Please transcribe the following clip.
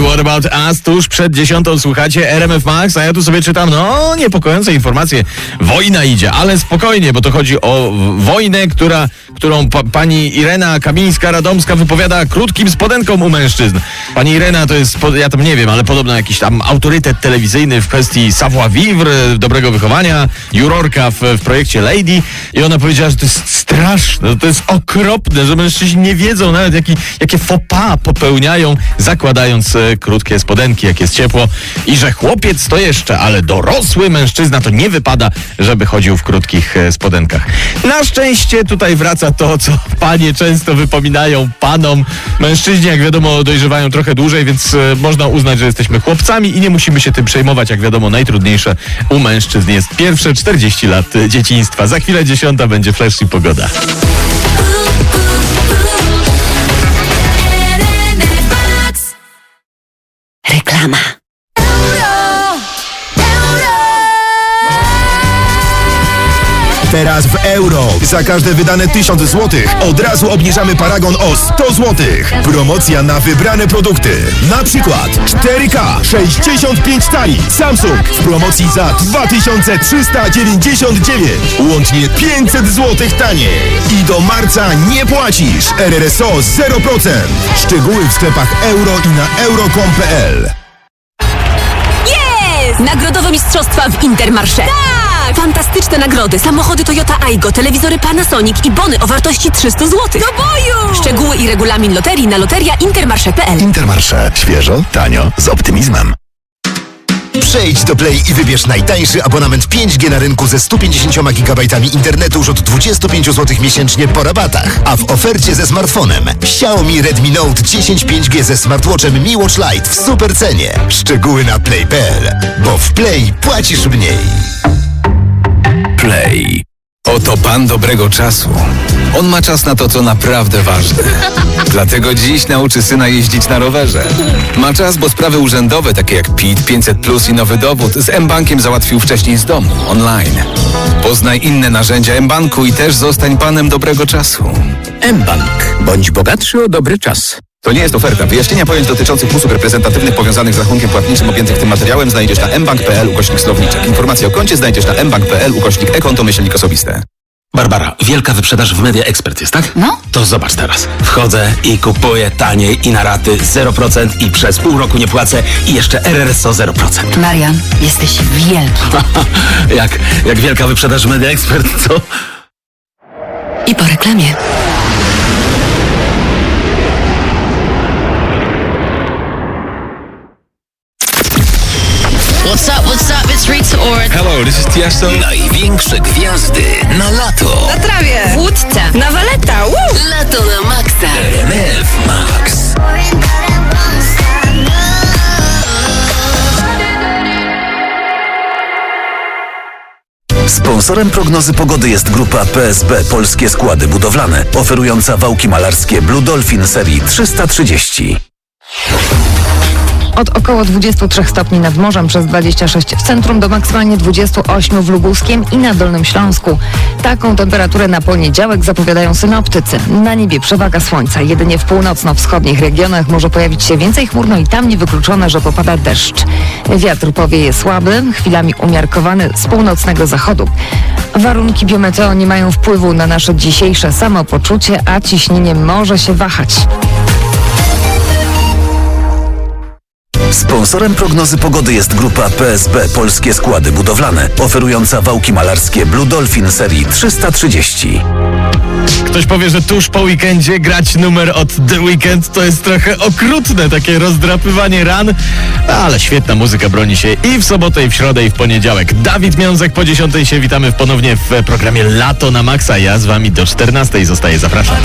What About Us tuż przed dziesiątą słuchacie RMF Max, a ja tu sobie czytam, no niepokojące informacje. Wojna idzie, ale spokojnie, bo to chodzi o wojnę, która, którą pa, pani Irena Kamińska-Radomska wypowiada krótkim spodenkom u mężczyzn. Pani Irena to jest, ja tam nie wiem, ale podobno jakiś tam autorytet telewizyjny w kwestii savoir-vivre, dobrego wychowania, jurorka w, w projekcie Lady i ona powiedziała, że to jest straszne, to jest okropne, że mężczyźni nie wiedzą nawet jaki, jakie faux pas popełniają, zakładając e, krótkie spodenki, jak jest ciepło i że chłopiec to jeszcze, ale dorosły mężczyzna to nie wypada, żeby chodził w krótkich e, spodenkach. Na szczęście tutaj wraca to, co panie często wypominają panom. Mężczyźni, jak wiadomo, dojrzewają trochę dłużej, więc e, można uznać, że jesteśmy chłopcami i nie musimy się tym przejmować. Jak wiadomo, najtrudniejsze u mężczyzn jest pierwsze 40 lat dzieciństwa. Za chwilę dziesiąta będzie flash i pogoda. Reklama. Teraz w euro. Za każde wydane 1000 zł od razu obniżamy paragon o 100 zł. Promocja na wybrane produkty. Na przykład 4K 65 cali Samsung w promocji za 2399. Łącznie 500 zł taniej. I do marca nie płacisz. RRSO 0%. Szczegóły w sklepach euro i na euro.com.pl. Nagrodowe mistrzostwa w Intermarché. Tak! Fantastyczne nagrody, samochody Toyota Aygo, telewizory Panasonic i bony o wartości 300 zł. Do boju! Szczegóły i regulamin loterii na loteria intermarché.pl Intermarsze. Świeżo, tanio, z optymizmem. Przejdź do Play i wybierz najtańszy abonament 5G na rynku ze 150 GB internetu już od 25 zł miesięcznie po rabatach. A w ofercie ze smartfonem Xiaomi Redmi Note 10 5G ze smartwatchem Mi Watch Lite w super cenie. Szczegóły na play.pl, bo w Play płacisz mniej. Pan dobrego czasu. On ma czas na to, co naprawdę ważne. Dlatego dziś nauczy syna jeździć na rowerze. Ma czas, bo sprawy urzędowe, takie jak PIT, 500 plus i nowy dowód, z M-Bankiem załatwił wcześniej z domu, online. Poznaj inne narzędzia M-Banku i też zostań panem dobrego czasu. mBank. Bądź bogatszy o dobry czas. To nie jest oferta. Wyjaśnienia pojęć dotyczących usług reprezentatywnych powiązanych z rachunkiem płatniczym objętych tym materiałem znajdziesz na mbank.pl ukośnik słowniczek. Informacje o koncie znajdziesz na mbank.pl ukośnik e-konto myślnik osobiste. Barbara, wielka wyprzedaż w Media Expert jest, tak? No. To zobacz teraz. Wchodzę i kupuję taniej i na raty 0% i przez pół roku nie płacę i jeszcze RRSO 0%. Marian, jesteś wielki. jak, jak wielka wyprzedaż w Media Expert, co? I po reklamie. Rita Ora. Hello, this is Tiesto. Największe gwiazdy na lato. Na trawie. W łódce. Na waleta. Woo! Lato na maksa. RMF Max. Sponsorem prognozy pogody jest grupa PSB Polskie Składy Budowlane, oferująca wałki malarskie Blue Dolphin serii 330. Od około 23 stopni nad morzem przez 26 w centrum do maksymalnie 28 w Lubuskiem i na Dolnym Śląsku. Taką temperaturę na poniedziałek zapowiadają synoptycy. Na niebie przewaga słońca. Jedynie w północno-wschodnich regionach może pojawić się więcej chmur, no i tam niewykluczone, że popada deszcz. Wiatr powieje słaby, chwilami umiarkowany z północnego zachodu. Warunki biometeo nie mają wpływu na nasze dzisiejsze samopoczucie, a ciśnienie może się wahać. Sponsorem prognozy pogody jest grupa PSB Polskie Składy Budowlane, oferująca wałki malarskie Blue Dolphin serii 330. Ktoś powie, że tuż po weekendzie grać numer od The Weekend to jest trochę okrutne, takie rozdrapywanie ran, ale świetna muzyka broni się i w sobotę, i w środę, i w poniedziałek. Dawid Miązek po 10 się witamy ponownie w programie Lato na Maxa. Ja z wami do 14 zostaję, zapraszam.